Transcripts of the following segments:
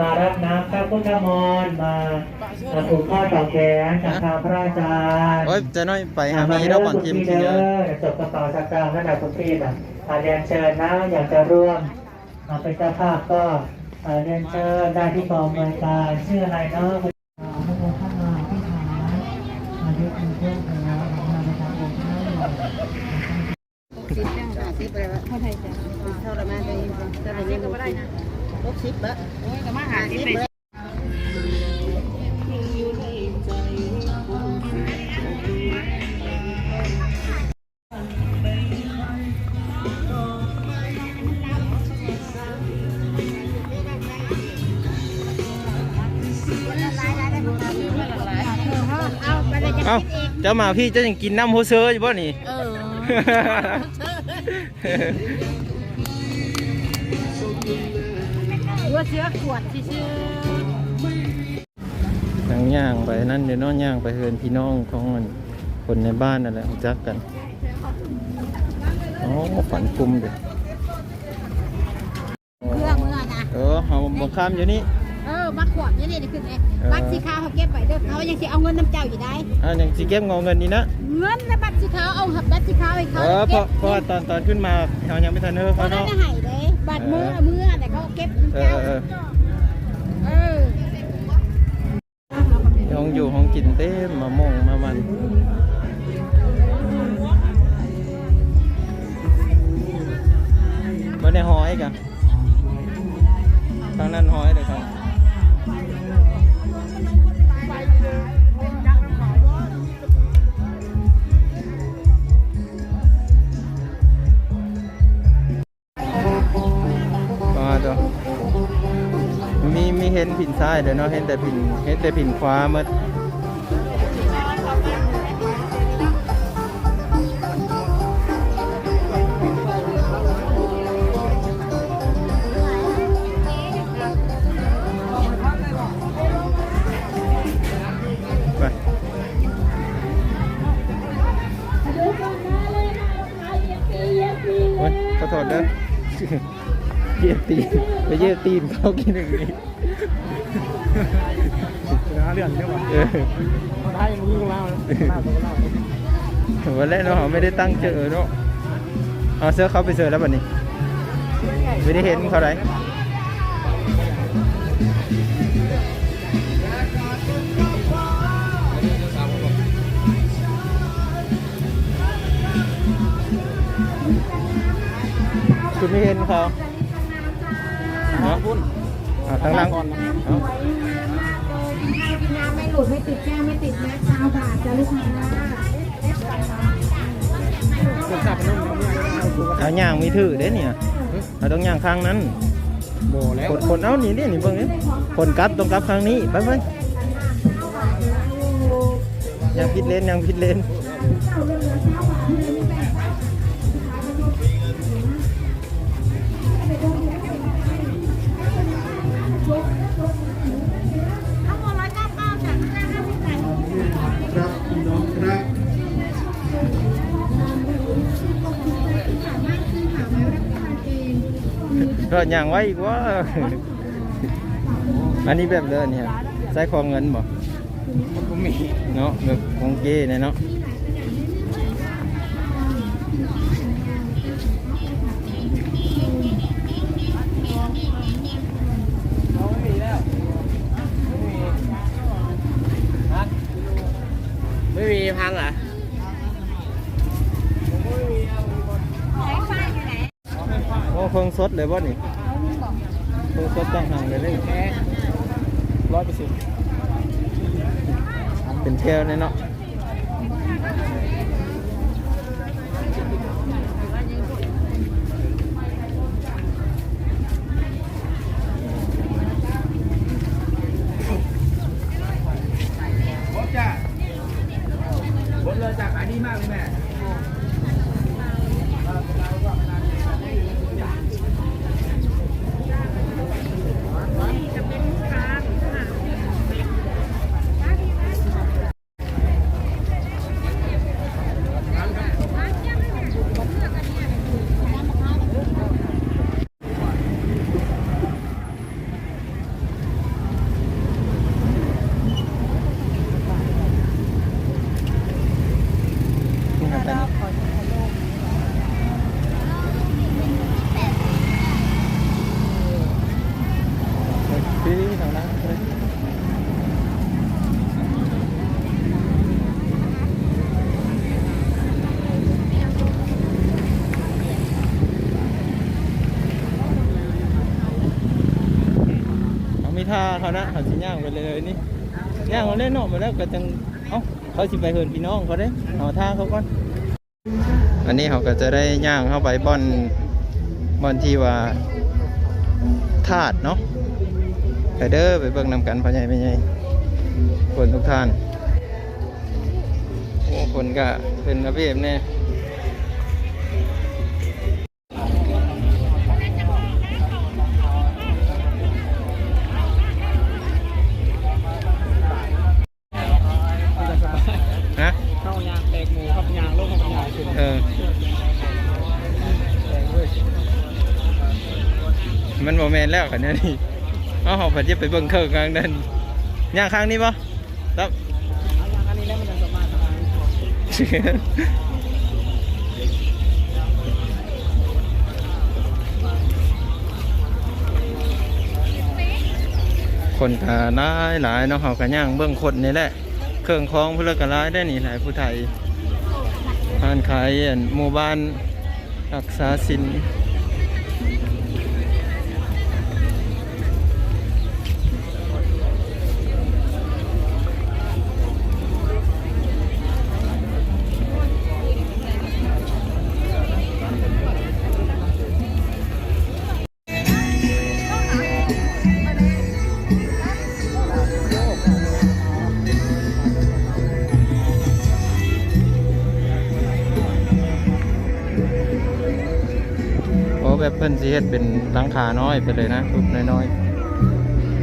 มารับน้ำพระพุทธมนต์มามาผูกข้อต่อแขนจากทางพระอาจารย์โอ้ยจะน้อยไปหามีแล้วก่อนทีมทีทีเดเดีอยวร์จบกระเป๋าสักการระดับคุณพี่อะอ่าเรียนเชิญนะอยากจะร่วมมาเป็นเจ้าภาพก็อ่าเรียนเชิญได้ที่กองบริการชื่ออะไรเนาะอ่าพระโมข้ามาที่ฐานมาด้วยคุณเพื่อนแล้วมาในทางองค์ท่านสิบแค่ห้าสิบไปแล้วเท่าไหร่จ้ะเท่าไรมาได้ยินเท่าไหร่ยังไม่ได้นะ ลบสิบละโอ้ยก็มาหาสิบเลยเอ้าเจ้ามาพี่เจ้ายังกินน้ำโฮเซอร์อยู่บ่นี่ เออ เชื้อขวดที่ชื่อทางย่างไปนั่นเดี๋ยวน้องย่างไปเฮือนพี่น้องของมันคนในบ้านนั่นแหละรู้จักกันอ๋อฝันกลุ่มเด้อเพื่อเมื่อนะเออเอาบังคับอยู่นี่เออมาขวดนี่นี่ขึ้นเลยเออบัตรสีขาวเขาเก็บไว้เด้อเขายังสิเอาเงินน้ำเจ้าอยู่ได้อ่ายังสิเก็บงอเงินนี่นะเงินในบัตรสีขาวเอาหับบัตรสีขาวให้เขาเออเพราะเพราะว่าตอนตอนขึ้นมาเขายังไม่ทันเฮ้อเขาเขาได้เนาะให้เลยบัตรมือมือแต่เขาเก็บเอน้ำอเจ้าเออเออห้องอยู่ห้องกินเต็มมามงมามัน มาในหอยกันทางนั้นหอยเลยครับ เห็นผินซ้ายเดี๋ยวเนาะเห็นแต่ผินเห็นแต่ผินขวาหมดไปโอ๊ยขอโทษเด้อเยี่ยตีนไปเยี่ยตีนเขากินอย่างนี้ เรื่องเรื่องเออไทยมึงเล่าเล่าตัวเล่าวันแรกเนาะไม่ได้ตั้งเจอเนาะเอาเสื้อเขาไปเจอแล้วบัดนี้ ไม่ได้เห็นเขาไหนคุณไม่เห็นเขาเนาะ อะทางหลังเอากินน้ำไม่หลุดไม่ติดแก้วไม่ติดแม่ชาวบาทจะลูกค้าคนทราบเป็นนุ่มเขาไม่เอาย่างมีถือเด้เนี่ยเราต้องย่างข้างนั้นโบแล้วคนคนเอานี่นี่นี่เบิ่งนี่คนกลับต้องกลับข้างนี้ไปไปยังผิดเลนยังผิดเลน ก็ย่างไว้อีกว่าอันนี้แบบเดินเนี่ยใส่ของเงินบ่มันก็มีเนาะแบบของเก้เนี่ยเนาะเขาไม่มีแล้วไม่มีฮะไม่มีพังเหรอ โอ้ เครื่องสดเลยบ่นี่เครื่องสดตั้งห่างเลยเลยแค่ร้อยเปอร์เซ็นต์เป็นแก้วเนี่ยเนาะ บดจ้ะบดเลยจ้ะขายดีมากเลยแม่ พี่ทางนั้นเลยเอามี ท่าเขานะเขาสิย่างไปเลยนี่ย่างเขาเล่นออกมาแล้วก็จังเอ้าเขาสิไปเหินพี่น้องเขาเด้เอาท่าเขาก่อนอันนี้เขาก็จะได้ย่างเข้าไปบ่อนบ่อนที่ว่าธาตุเนาะไปเด้อไปเบิ่งนำกันพ่อใหญ่แม่ใหญ่คนทุกท่านโอ้คนก็เป็นระเบียบแน่ มันโมนแล้วกันเนี่ยนี่เอาหอบผัดเย็บไปเบิ่งเครื่องกลางเดินย่างข้างนี้ปะครับเอายางอันนี้แล้วมันจะรถทำงานคนก็หลายหลายเนาะเขาก็ย่างเบื้องคนนี่แหละ เครื่องคล้องเพื่อก็หลายได้นี่หลายผู้ไทยร้านขายอันหมู่บ้านรักษาสิน สิเฮ็ดเป็นหลังคาน้อยไปเลยนะทุบน้อย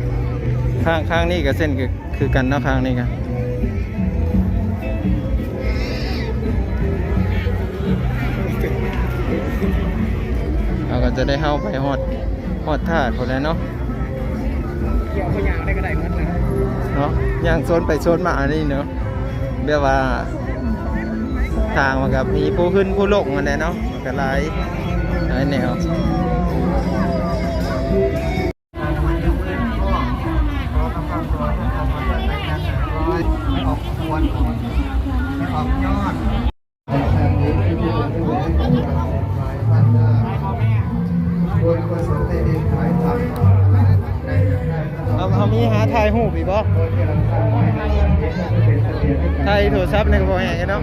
ๆข้างข้างนี้กับเส้นคือคือกันเนาะข้างนี้กันเราก็จะได้เข้าไปฮอดฮอดท่าคนแล้วเนาะเกี่ยวก็ยางได้ก็ได้เหมือนกันเนาะย่างโซนไปโซนมาอันนี้เนาะแบบว่าทางมันกับมีผู้ขึ้นผู้ลงมันแหละเนาะมันก็หลายหลายแนว เอาเอามีหาถ่ายหูปอีกบ่ถ่ายโทรศัพท์ในกระเป๋าแห่งกันเนาะ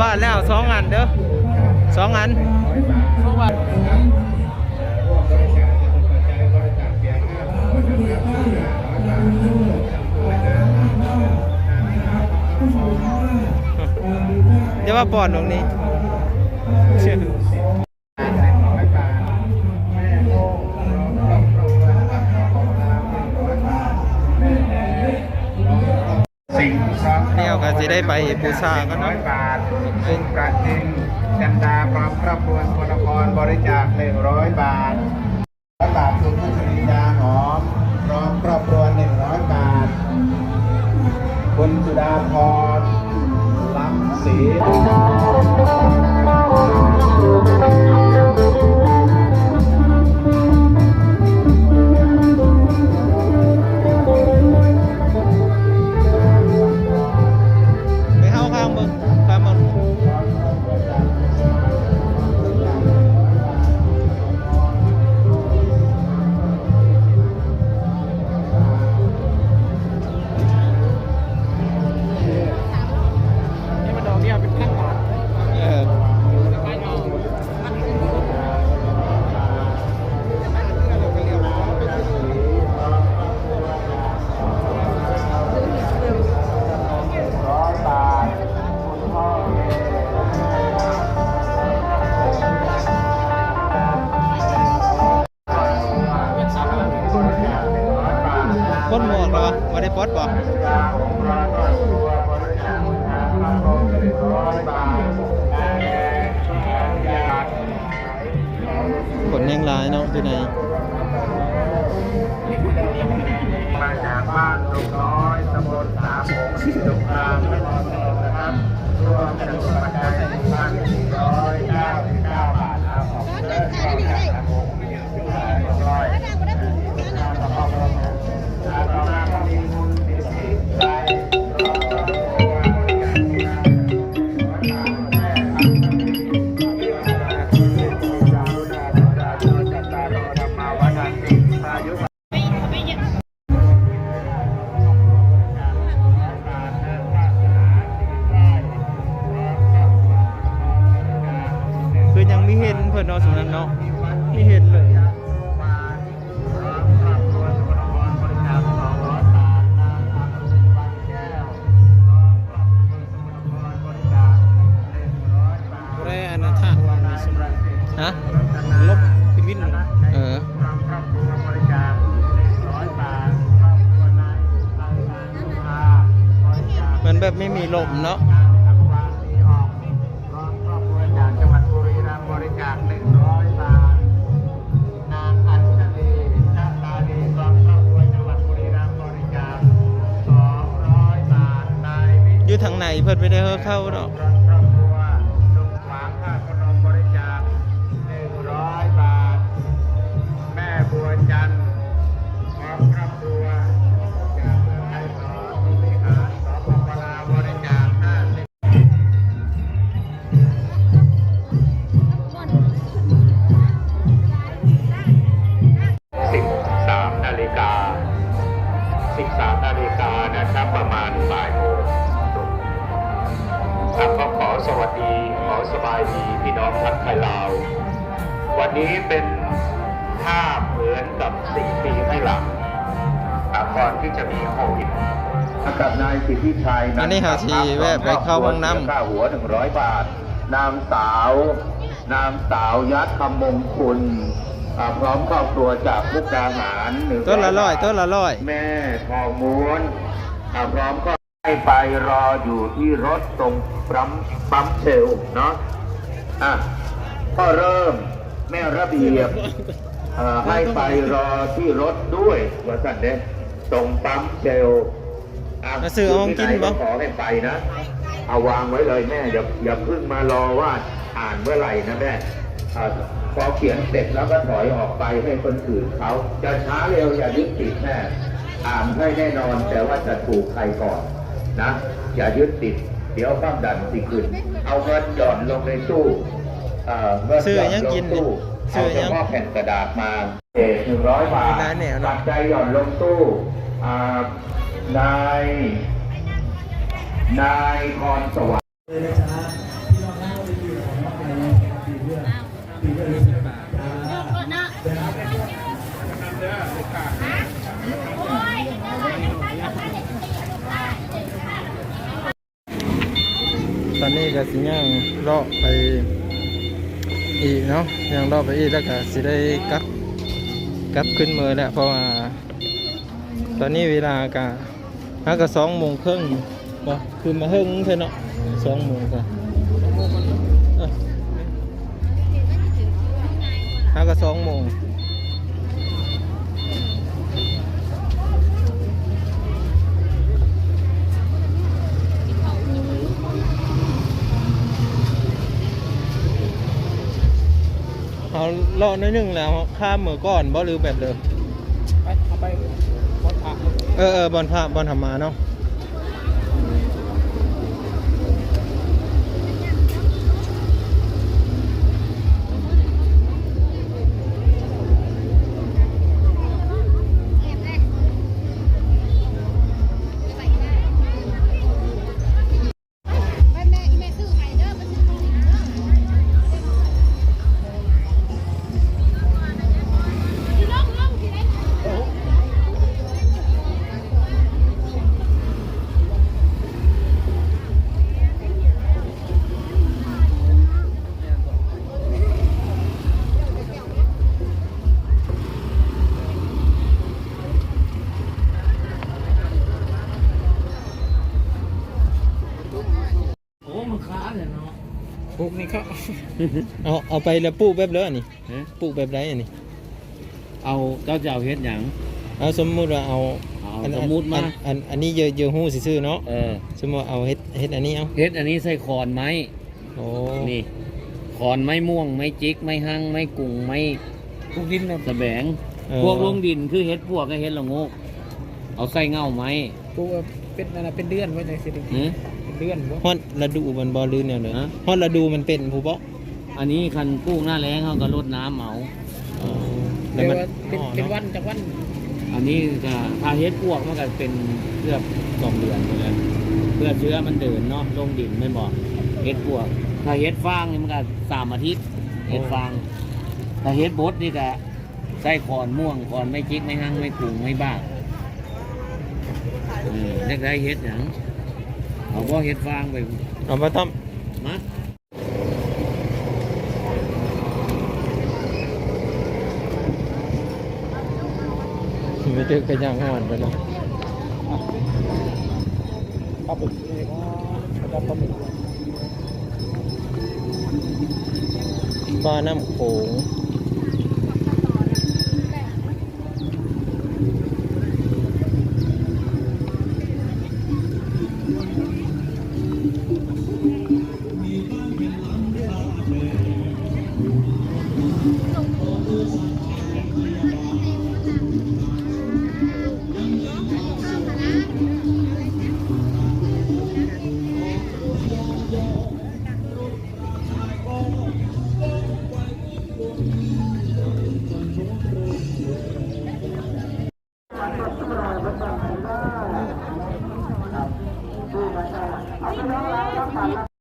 บ้านแล้วสองอันเด้อสองอันเพราะว่าเดี๋ยวว่าปอนตรงนี้เชื่อ เที่ยวก็จะได้ไปบูชากันเนาะ100บาทคุณประจินจันดาพร้อมครอบครัวพลนครบริจาคหนึ่งร้อยบาทพระบาทคุณผู้ชริยาหอมพร้อมครอบครัว100บาท คุณสุดาพรล้ำศรี มาจากบ้านดงน้อยตำบลสามหงส์ดงกลามนะครับรวมจำนประก เห็นเพิ่นเนาะสมนั้นเนาะไม่เห็นเลยแร่อนาถาฮะลบพิวินเหรอเออมันแบบไม่มีลมเนาะ อยู่ทางไหนเพิ่นไม่ได้เข้าเนาะครอก ครับก็ขอสวัสดีขอสบายดีพี่น้องทักไทยลาว วันนี้เป็นภาพเหมือนกับ4ปีให้หลังอะก่อนที่จะมีโควิดกับนายสิทธิชัยอันนี้หาชีแวะไปเข้าห้องน้ำค่าหัว100บาท นางสาว นางสาวยัดคำมงคุณอ่าพร้อมครอบครัวจากมุกดาหารหนึ่งต้นละร้อยต้นละร้อย แม่ทองม้วนอ่าพร้อมก็ ให้ไปรออยู่ที่รถตรงปั๊มปั๊มเชลล์เนาะ อะ ก็เริ่มแม่ระเบียบเอ่อให้ไปรอที่รถด้วยว่าสั่นเด้ตรงปั๊มเชลล์ะมาซื้อเอาของกินบ่ขอให้ไปนะ เอาวางไว้เลยแม่อย่าอย่าเพิ่งมารอว่าอ่านเมื่อไหร่นะแม่อ่าพอเขียนเสร็จแล้วก็ถอยออกไปให้คนอื่นเขาจะช้าเร็วอย่ายึดติดแม่อ่านให้แน่นอนแต่ว่าจะถูกใครก่อน นะ อย่ายึดติด เดี๋ยวความดันสิขึ้น เอาเงินหย่อนลงในตู้เอ่อเงินซื้อหย่อนยังลกิงนตู้ซื้เอาอเฉยังพาะแผ่นกระดาษมาเอกหนึ่งร้อยบาทมีหลายแนวเนอะปัจจัยหย่อนลงตู้อ่านายนายคอนสวัสดิ์ เลยนะจ๊ะพี่น้องนั่งไปอยู่นะไปปีเรื่องปีเรื่องสิบบาทจ้า ตอ นี้ก็สิย่างเลาะไปอีกเนาะย่างเลาะไปอีกแล้วก็สิได้กลับกลับขึ้นมือแล้วเพราะว่าตอนนี้เวลากะห้าก็สองโมงครึ่งบ่คือมาเฮิงเถอะเนาะสองโมงก็เอ้อห้าก็สองโมง เอาเลาะน้อยหนึงแล้วข้ามมือก่อนบ่หรือแบบเดิมไปเอาไปวัดผักเออเออบอลพระบอลธรรมาเนาะ เขาเอาเอาไปแล้วปลูกแบบเลยอันนี้ปลูกแบบไรอันนี้ เอาเจ้าจะเอาเฮ็ดหยังเอาสมมุติว่าเอาเอาอันสมมุติมาอันอันอันนี้เยอะเยอะหู้ซื่อๆเนาะเออ สมมติว่าเอาเฮ็ดเฮ็ดอันนี้เอาเฮ็ดอันนี้ใส่คอนไม้ โอ้นี่คอนไม้ม่วง ไม้จิก ไม้หั่งไม้กุ่งไม้พวกดินเนี่ยสะแบง เออพวกลงดินคือเฮ็ดพวกก็เฮ็ดละโงก เอาใส่เง่าไม้ปลูกเป็นอะไรเป็นเดือนไว้ในสิริหือ เป็นเดือนบ่ฮอดฤดูมันบ่ลือแนวเลยฮะ ฮอดฤดูมันเป็นผู้บ่ อันนี้คันปลูกหน้าแล้งเขาก็รดน้ำเอาอ๋อเรียกว่าเป็นอ๋อเป็นเาะวันจากวัน อันนี้ก็ถ้าเฮ็ดพวกมันก็เป็นเพื่อสองเดือนไปเลยเพื่อเชื้อมันเดินเนาะลงดินไม่นบอกเฮ็ดพวก ถ้าเฮ็ดฟางนี่มันก็สามอาทิตย์เฮ็ดฟาง ถ้าเฮ็ดบดนี่ก็ใส่ขอนม่วงขอนไม่จิกไม่หั่งไม่กุ่งไม่บ้าเออเรียกได้เฮ็ดหยังเอาบ่เฮ็ดฟางไปเอามาต้อมมา ไม่ตึกก็ย่างหอนไปแล้วปลาบึกนี่ก็ปลาปลาบึกปลาน้ำโขง